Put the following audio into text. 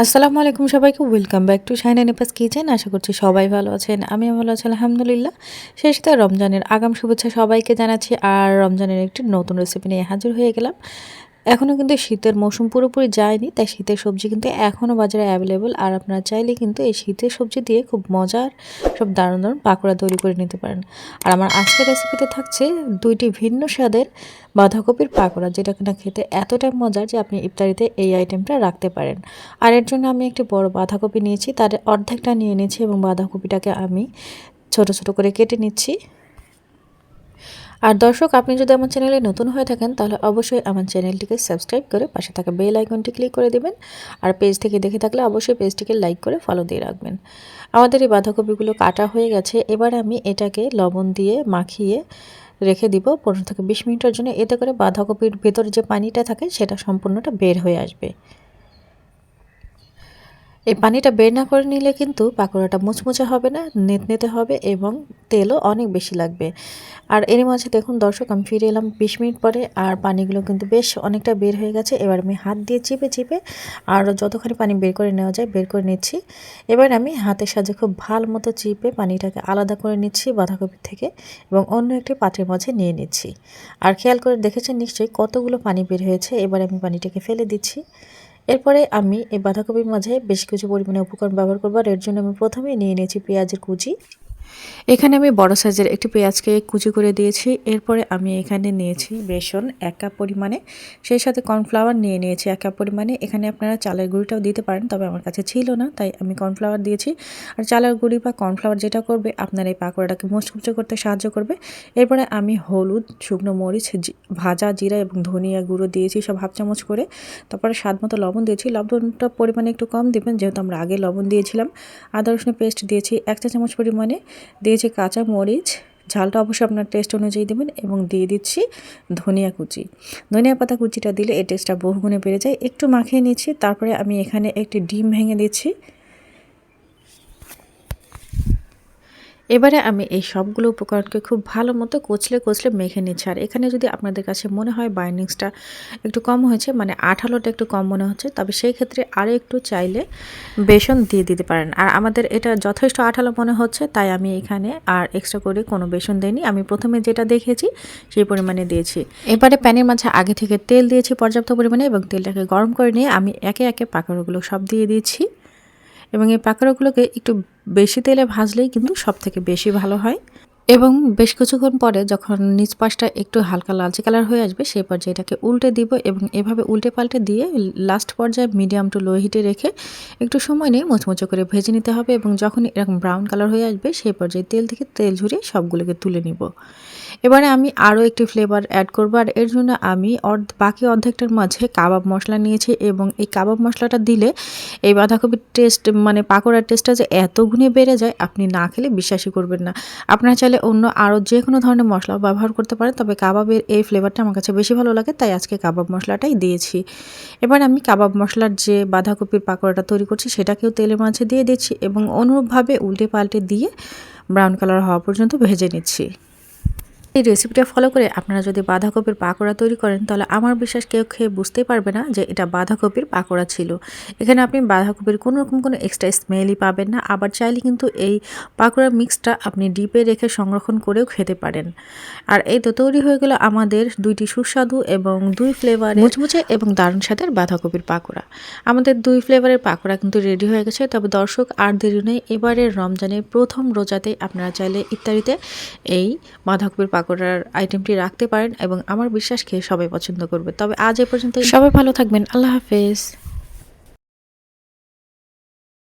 আসসালামু আলাইকুম সবাইকে ওয়েলকাম ব্যাক টু শাইনা নেপাস কিচেন আশা করছি সবাই ভালো আছেন আমি ভালো আছি, আলহামদুলিল্লাহ। শেষ তো রমজানের আগাম শুভেচ্ছা সবাইকে জানাচ্ছি, আর রমজানের একটি নতুন রেসিপি নিয়ে হাজির হয়ে গেলাম। এখনও কিন্তু শীতের মৌসুম পুরোপুরি যায়নি, তাই শীতের সবজি কিন্তু এখনও বাজারে অ্যাভেলেবল আর আপনারা চাইলে কিন্তু এই শীতের সবজি দিয়ে খুব মজার সব দারুণ দারুণ পাকোড়া তৈরি করে নিতে পারেন। আর আমার আজকের রেসিপিতে থাকছে দুইটি ভিন্ন স্বাদের বাঁধাকপির পাকোড়া, যেটা কিনা খেতে এতটাই মজার যে আপনি ইফতারিতে এই আইটেমটা রাখতে পারেন। আর এর জন্য আমি একটি বড় বাঁধাকপি নিয়েছি, তার অর্ধেকটা নিয়ে নিয়েছি এবং বাঁধাকপিটাকে আমি ছোট ছোট করে কেটে নিচ্ছি। আর দর্শক, আপনি যদি আমার চ্যানেলে নতুন হয়ে থাকেন, তাহলে অবশ্যই আমার চ্যানেলটিকে সাবস্ক্রাইব করে পাশে থাকা বেল আইকনটি ক্লিক করে দেবেন। আর পেজ থেকে দেখে থাকলে অবশ্যই পেজটিকে লাইক করে ফলো দিয়ে রাখবেন। আমাদের এই বাঁধাকপিগুলো কাটা হয়ে গেছে। এবার আমি এটাকে লবণ দিয়ে মাখিয়ে রেখে দিব পনেরো থেকে বিশ মিনিটের জন্য। এতে করে বাঁধাকপির ভেতর যে পানিটা থাকে, সেটা সম্পূর্ণটা বের হয়ে আসবে। এই পানিটা বের না করে নিলে কিন্তু পাকোড়াটা মুচমুচে হবে না নেত নেতে হবে এবং তেলও অনেক বেশি লাগবে। আর এর মাঝে দেখুন দর্শক, আমি ফিরে এলাম বিশ মিনিট পরে আর পানিগুলো কিন্তু বেশ অনেকটা বের হয়ে গেছে। এবার আমি হাত দিয়ে চিপে চিপে আর যতখানি পানি বের করে নেওয়া যায় বের করে নিচ্ছি। এবার আমি হাতের সাহায্যে খুব ভালো মতো চিপে পানিটাকে আলাদা করে নিচ্ছি বাঁধাকপি থেকে এবং অন্য একটি পাত্রের মাঝে নিয়ে নিচ্ছি। আর খেয়াল করে দেখেছেন নিশ্চয়ই কতগুলো পানি বের হয়েছে? এবার আমি পানিটাকে ফেলে দিচ্ছি। এরপরে আমি এই বাঁধাকপির মাঝে বেশ কিছু পরিমাণে উপকরণ ব্যবহার করব, আর এর জন্য আমি প্রথমেই নিয়ে নিয়েছি পেঁয়াজের কুচি। এখানে আমি বড় সাইজের একটি পেঁয়াজকে কুচি করে দিয়েছি। এরপরে আমি এখানে নিয়েছি বেসন এক কাপ পরিমাণে। সেই সাথে কর্নফ্লাওয়ার নিয়ে নিয়েছি এক কাপ পরিমাণে। এখানে আপনারা চালের গুঁড়িটাও দিতে পারেন, তবে আমার কাছে ছিল না, তাই আমি কর্নফ্লাওয়ার দিয়েছি। আর চালের গুঁড়ি বা কর্নফ্লাওয়ার যেটা করবে, আপনার এই পাকোড়াটাকে মুচকুচো করতে সাহায্য করবে। এরপরে আমি হলুদ, শুকনো মরিচ ভাজা, জিরা এবং ধনিয়া গুঁড়ো দিয়েছি সব হাফ চামচ করে। তারপরে স্বাদ মতো লবণ দিয়েছি। লবণটা পরিমাণে একটু কম দেবেন, যেহেতু আমরা আগে লবণ দিয়েছিলাম। আদা রসুন পেস্ট দিয়েছি এক চা চামচ পরিমাণে। দিয়েছি কাঁচা মরিচ। ঝালটা অবশ্যই আপনার টেস্ট অনুযায়ী দেবেন এবং দিয়ে দিচ্ছি ধনিয়া কুচি। ধনিয়া পাতা কুচিটা দিলে এই টেস্টটা বহুগুণে বেড়ে যায়। একটু মাখিয়ে নিচ্ছি, তারপরে আমি এখানে একটি ডিম ভেঙে দিচ্ছি। এবারে আমি এই সবগুলো উপকরণকে খুব ভালো মতো কচলে কচলে মেখে নিচ্ছি। আর এখানে যদি আপনাদের কাছে মনে হয় বাইন্ডিংসটা একটু কম হয়েছে মানে আঠালোটা একটু কম মনে হচ্ছে, তবে সেই ক্ষেত্রে আরও একটু চাইলে বেসন দিয়ে দিতে পারেন। আর আমাদের এটা যথেষ্ট আঠালো মনে হচ্ছে, তাই আমি এখানে আর এক্সট্রা করে কোনো বেসন দিইনি। আমি প্রথমে যেটা দেখেছি সেই পরিমাণে দিয়েছি। এবারে প্যানের মাঝে আগে থেকে তেল দিয়েছি পর্যাপ্ত পরিমাণে এবং তেলটাকে গরম করে নিয়ে আমি একে একে পাকড়গুলো সব দিয়ে দিয়েছি এবং এই পাকোড়াগুলোকে একটু বেশি তেলে ভাজলেই কিন্তু সব থেকে বেশি ভালো হয়। এবং বেশ কিছুক্ষণ পরে যখন নিচ পাশটা একটু হালকা লালচে কালার হয়ে আসবে, সেই পর্যায়ে এটাকে উল্টে দিব এবং এভাবে উল্টে পাল্টে দিয়ে লাস্ট পর্যায়ে মিডিয়াম টু লো হিটে রেখে একটু সময় নিয়ে মুচমুচো করে ভেজে নিতে হবে এবং যখন এরকম ব্রাউন কালার হয়ে আসবে, সেই পর্যায়ে তেল থেকে তেল ঝরিয়ে সবগুলোকে তুলে নিব। এবারে আমি আরও একটি ফ্লেভার অ্যাড করব আর এর জন্য আমি অর্ধ, বাকি অর্ধেকটার মাঝে কাবাব মশলা নিয়েছি এবং এই কাবাব মশলাটা দিলে এই বাঁধাকপির টেস্ট মানে পাকোড়ার টেস্টটা যে এত গুণে বেড়ে যায়, আপনি না খেলে বিশ্বাসই করবেন না। আপনারা অন্য আরও যে কোনো ধরনের মশলা ব্যবহার করতে পারেন, তবে কাবাবের এই ফ্লেভারটা আমার কাছে বেশি ভালো লাগে, তাই আজকে কাবাব মশলাটাই দিয়েছি। এবার আমি কাবাব মশলার যে বাঁধাকপির পাকোড়াটা তৈরি করছি, সেটাকেও তেলের মাঝে দিয়ে দিচ্ছি এবং অনুরূপভাবে উল্টে পাল্টে দিয়ে ব্রাউন কালার হওয়া পর্যন্ত ভেজে নিচ্ছি। এই রেসিপিটা ফলো করে আপনারা যদি বাঁধাকপির পাকোড়া তৈরি করেন, তাহলে আমার বিশ্বাস কেউ খেয়ে বুঝতেই পারবে না যে এটা বাঁধাকপির পাকোড়া ছিল। এখানে আপনি বাঁধাকপির কোনো রকম কোনো এক্সট্রা স্মেলই পাবেন না, আবার চাইলে কিন্তু এই পাকোড়া মিক্সটা আপনি ডিপে রেখে সংরক্ষণ করেও খেতে পারেন। আর এই তো তৈরি হয়ে গেল আমাদের দুইটি সুস্বাদু এবং দুই ফ্লেভার মুচমুচে এবং দারুণ স্বাদের বাঁধাকপির পাকোড়া। আমাদের দুই ফ্লেভারের পাকোড়া কিন্তু রেডি হয়ে গেছে, তবে দর্শক আর দেরি নেই, এবারের রমজানের প্রথম রোজাতেই আপনারা চাইলে ইত্যাদিতে এই বাঁধাকপির পাকোড়ার আইটেমটি রাখতে পারেন এবং আমার বিশ্বাস খেয়ে সবাই পছন্দ করবে। তবে আজ এ পর্যন্ত সবাই ভালো থাকবেন। আল্লাহ হাফেজ।